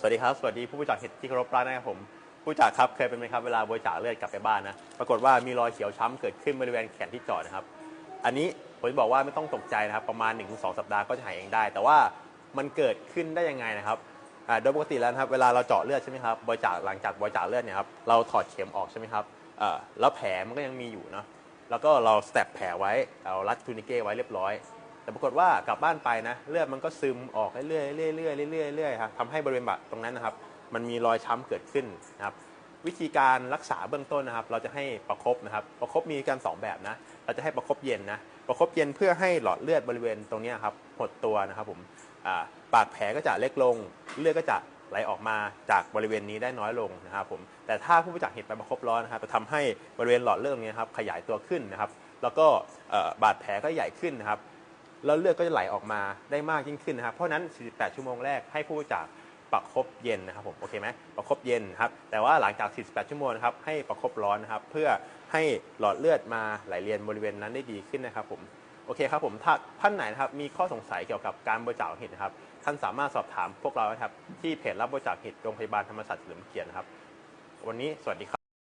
สวัสดีครับ สวัสดีผู้บริจาคเห็ดที่เคารพรักนะครับผม ผู้บริจาคครับเคยเป็นไหมครับเวลาบริจาคเลือดกลับไปบ้านนะ ปรากฏว่ามีรอยเขียวช้ำเกิดขึ้นบริเวณแขนที่เจอดนะครับ อันนี้ผมจะบอกว่าไม่ต้องตกใจนะครับ ประมาณ 1-2 สัปดาห์ก็จะหายเองได้ แต่ว่ามันเกิดขึ้นได้ยังไงนะครับอ่าโดยปกติแล้วครับเวลาเราเจาะเลือดใช่ไหมครับบริจาคหลังจากบริจาคเลือดเนี่ยครับเราถอดเข็มออกใช่ไหมครับอ่อแล้วแผลมันก็ยังมีอยู่เนาะแล้วก็เราสแตปแผลไว้เรารัดทูนิเก้ไว้เรียบร้อย แต่ปรากฏว่ากลับบ้านไปนะเลือดมันก็ซึมออกเรื่อยๆเรื่อยๆเรื่อยๆเรื่อยๆครับทำให้บริเวณบาดตรงนั้นนะครับ มันมีรอยช้ำเกิดขึ้นนะครับ วิธีการรักษาเบื้องต้นนะครับ เราจะให้ประคบนะครับ ประคบมีกันสองแบบนะ เราจะให้ประคบเย็นนะ ประคบเย็นเพื่อให้หลอดเลือดบริเวณตรงนี้ครับหดตัวนะครับผมอ่าปากแผลก็จะเล็กลง เลือดก็จะไหลออกมาจากบริเวณนี้ได้น้อยลงนะครับผม แต่ถ้าผู้บริจาคเห็ดไปประคบร้อนนะครับจะทำให้บริเวณหลอดเลือดตรงนี้ครับขยายตัวขึ้นนะครับ แล้วก็บาดแผลก็ใหญ่ขึ้นนะครับ แล้วเลือดก็จะไหลออกมาได้มากยิ่งขึ้นนะครับ เพราะนั้น 48 ชั่วโมงแรกให้ผู้บริจาคประคบเย็นนะครับผมโอเคไหมประคบเย็นครับแต่ว่าหลังจาก 48 ชั่วโมงนะครับให้ประคบร้อนนะครับ เพื่อให้หลอดเลือดมาไหลเวียนบริเวณนั้นได้ดีขึ้นนะครับผมโอเคครับผมถ้าท่านไหนนะครับมีข้อสงสัยเกี่ยวกับการบริจาคเห็ดนะครับ ท่านสามารถสอบถามพวกเราครับที่เพจรับบริจาคเห็ดโรงพยาบาลธรรมศาสตร์เฉลิมเกียรตินะครับ วันนี้สวัสดีครับ